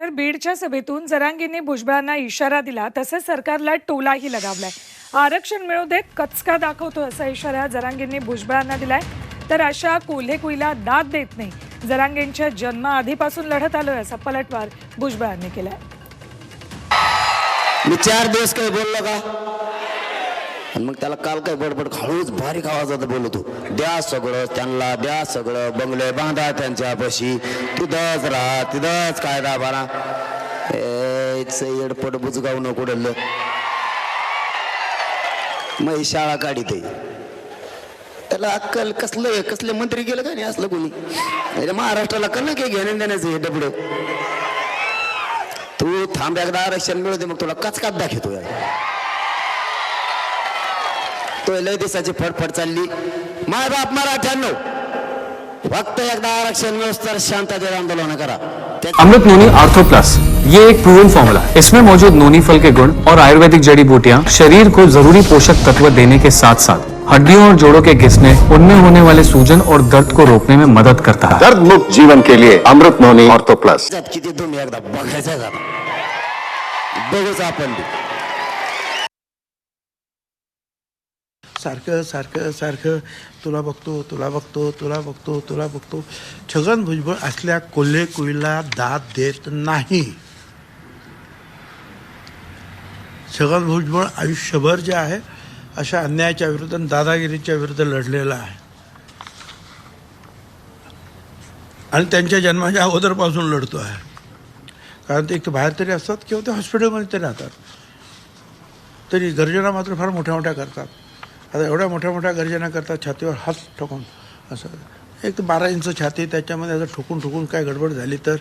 तर बीडच्या सभेतून जरांगींनी भुजबळांना इशारा दिला तसेच सरकारला टोलाही लगावलाय. आरक्षण मिळू देत कचका दाखवतो असा इशारा जरांगींनी भुजबळांना दिलाय. तर अशा कोल्हेकुईला दाद देत नाही. जरांगेंच्या जन्माआधीपासून लढत आलोय असा पलटवार भुजबळांनी केलाय. मी चार दिवस काही बोललो का? आणि मग त्याला काल काय बडबड हळूच बारीक आवाजात बोलतो. द्या सगळं त्यांना द्या सगळं. बंगले बांधा त्यांच्यापाशी. तिथंच राहा तिथंच कायदा बारा एडपट बुजगाव न डल्लं. मग ही शाळा काढीत त्याला अक्कल कसलं कसले मंत्री गेलं का नाही असलं कोणी? म्हणजे महाराष्ट्राला कल काय घेण्या देण्याचं हे डबड? तू थांब एकदा आरक्षण मिळवते मग तुला कचकात दाखवतो यार. तो लय दिवसाची फडफड चालली. माय बाप मराठ्याण्णव फक्त एकदा आरक्षण मिळूस तर शांततेत आंदोलन करा. अमृत नोनी आर्थो प्लस ये एक प्रूवन फॉर्मूला है. इसमें मौजूद नोनी फल के गुण और आयुर्वेदिक जड़ी बूटियाँ शरीर को ज़रूरी पोषक तत्व देने के साथ साथ हड्डियों और जोड़ों के घिसने उनमें होने वाले सूजन और दर्द को रोकने में मदद करता है। दर्द मुक्त जीवन के लिए अमृत नोनी ऑर्थो प्लस किती तुम्ही एकदा बघायचं आपण. सारखं सारखं सारखं तुला बघतो तुला बघतो तुला बघतो तुला बघतो. छगन भुजबळ असल्या कोल्हे कुईला दाद देत नाही. छगन भुजबळ आयुष्यभर जे आहे अशा अन्यायाच्या विरुद्ध दादागिरीच्या विरुद्ध लढलेला आहे. आणि त्यांच्या जन्माच्या अगोदरपासून लढतो आहे. कारण ते एक बाहेर तरी असतात किंवा ते हॉस्पिटलमध्ये तरी राहतात. तरी गर्जना मात्र फार मोठ्या मोठ्या करतात. आता एवढ्या मोठ्या मोठ्या गर्जना करता छातीवर हात ठोकून. असं. एक बारा इंच छाती त्याच्यामध्ये असं ठोकून ठोकून काय गडबड झाली तर